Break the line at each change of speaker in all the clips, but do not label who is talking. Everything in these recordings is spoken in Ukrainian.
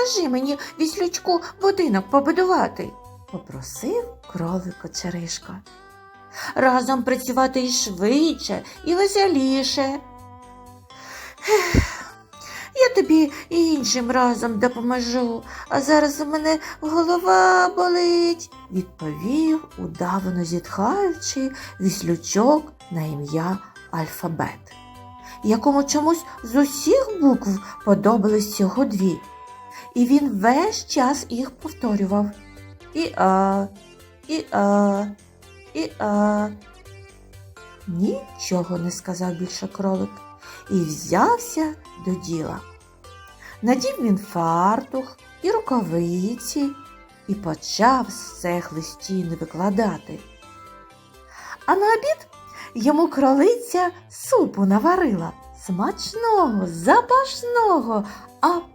допоможи мені віслючку будинок побудувати, попросив кролик Очеришка. Разом працювати і швидше, і веселіше. Я тобі іншим разом допоможу, а зараз у мене голова болить, відповів удавано зітхаючи віслючок на ім'я Альфабет, якому чомусь з усіх букв подобались всього дві, і він весь час їх повторював. І а, і а, і а. Нічого не сказав більше кролик і взявся до діла. Надів він фартух і рукавиці і почав з все хлистіни викладати. А на обід йому кролиця супу наварила смачного, запашного,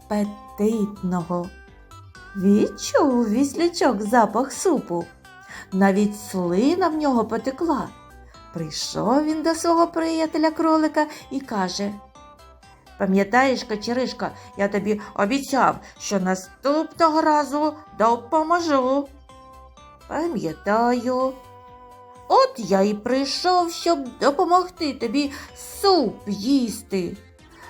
апетитного. Відчув віслячок запах супу. Навіть слина в нього потекла. Прийшов він до свого приятеля кролика і каже Пам'ятаєш, кочеришка, я тобі обіцяв, що наступного разу допоможу. Пам'ятаю. От я і прийшов, щоб допомогти тобі суп їсти.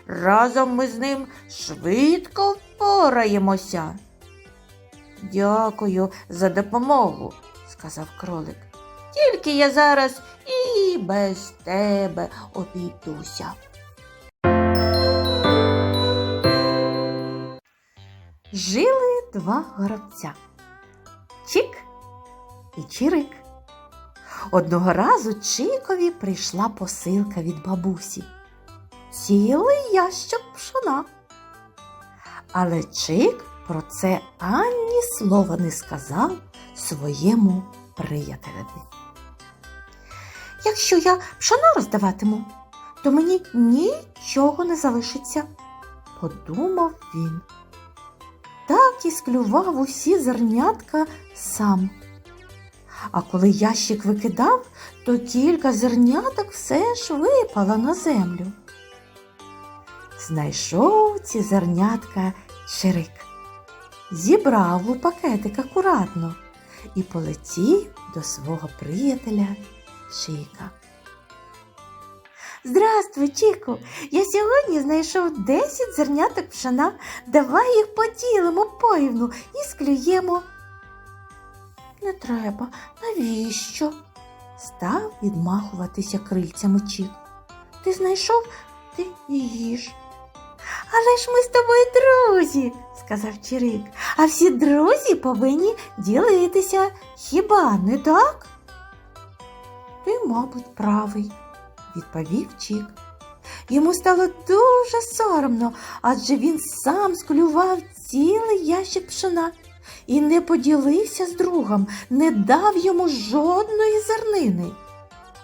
Разом ми з ним швидко впораємося. Дякую за допомогу, сказав кролик. Тільки я зараз і без тебе обійдуся. Жили два горобця Чик і Чирик. Одного разу Чикові прийшла посилка від бабусі. Цілий ящик пшона. Але Чик про це ані слова не сказав своєму приятелеві. Якщо я пшоно роздаватиму, то мені нічого не залишиться, подумав він. Так і склював усі зернятка сам. А коли ящик викидав, то кілька зерняток все ж випало на землю. Знайшов ці зернятка Чирик, зібрав у пакетик акуратно і полетів до свого приятеля Чика. Здравствуй, Чіку! Я сьогодні знайшов 10 зерняток пшена. Давай їх поділимо порівну і склюємо. Не треба, навіщо? Став відмахуватися крильцями Чік. Ти знайшов, ти і їж. Але ж ми з тобою друзі, сказав Чирик, а всі друзі повинні ділитися. Хіба не так? Ти, мабуть, правий, відповів Чік. Йому стало дуже соромно, адже він сам склював цілий ящик пшена і не поділився з другом, не дав йому жодної зернини.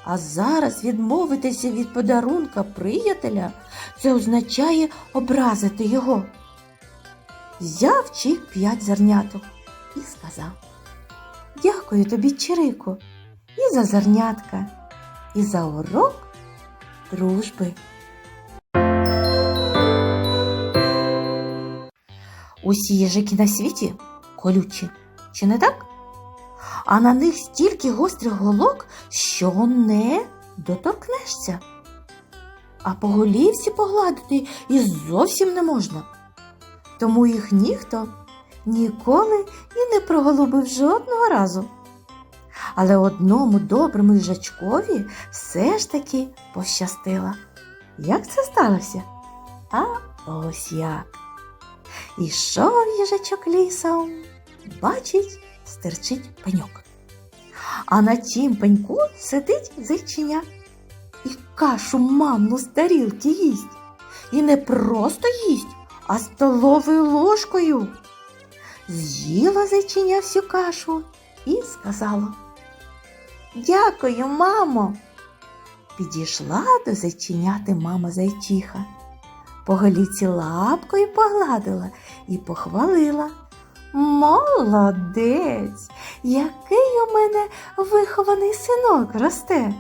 А зараз відмовитися від подарунка приятеля це означає образити його. Взяв Чік п'ять зерняток і сказав Дякую тобі, Чирику, і за зернятка, і за урок дружби. Усі їжики на світі колючі, чи не так? А на них стільки гострих голок, що не доторкнешся. А по голівці погладити і зовсім не можна. Тому їх ніхто ніколи і не проголубив жодного разу. Але одному доброму їжачкові все ж таки пощастило. Як це сталося? А ось як. Ішов їжачок лісом, бачить, стирчить пеньок. А на тім пеньку сидить зайчиня і кашу мамну з тарілки їсть. І не просто їсть, а столовою ложкою. З'їла зайчиня всю кашу і сказала Дякую, мамо. Підійшла до зайчиняти мама зайчиха. По голіці лапкою погладила і похвалила. Молодець, який у мене вихований синок росте.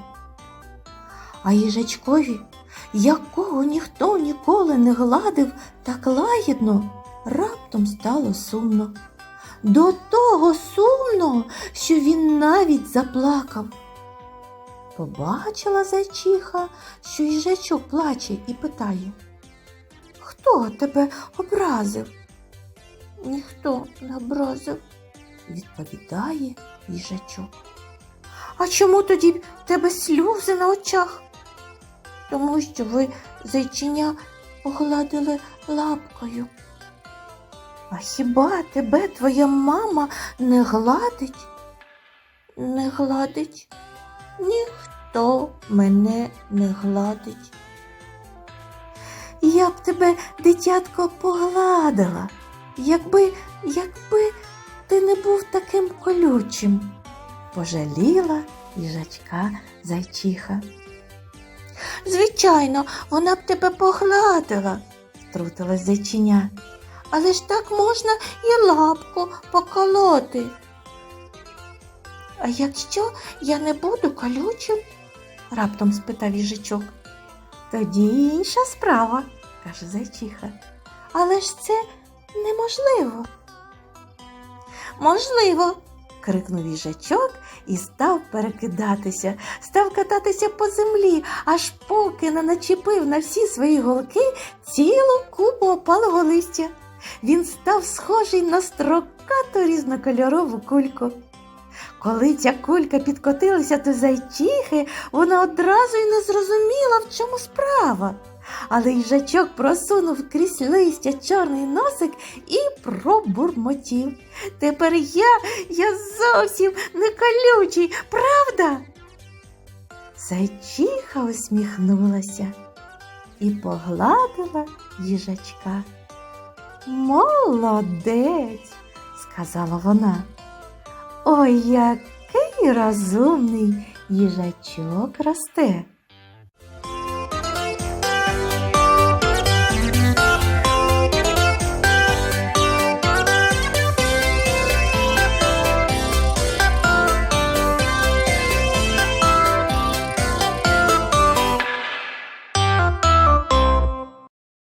А їжачкові, якого ніхто ніколи не гладив так лагідно, раптом стало сумно. До того сумно, що він навіть заплакав. Побачила зайчиха, що їжачок плаче і питає. Хто тебе образив? Ніхто не образив, відповідає їжачок. А чому тоді в тебе сльози на очах? Тому що ви зайчиня погладили лапкою. А хіба тебе твоя мама не гладить? Не гладить? Ніхто мене не гладить. Я б тебе, дитятко, погладила, якби, якби ти не був таким колючим, пожаліла їжачка зайчиха. Звичайно, вона б тебе погладила, втрутилась зайчиня. Але ж так можна і лапку поколоти. А якщо я не буду колючим? раптом спитав їжачок. Тоді інша справа, каже зайчиха. Але ж це неможливо. Можливо, крикнув їжачок і став перекидатися, став кататися по землі, аж поки не начепив на всі свої голки цілу купу опалого листя. Він став схожий на строкату різнокольорову кульку. Коли ця кулька підкотилася до зайчихи, вона одразу й не зрозуміла, в чому справа. Але їжачок просунув крізь листя чорний носик і пробурмотів. Тепер я, я зовсім не колючий, правда? Зайчиха усміхнулася і погладила їжачка. Молодець, сказала вона. Ой, який розумний їжачок росте.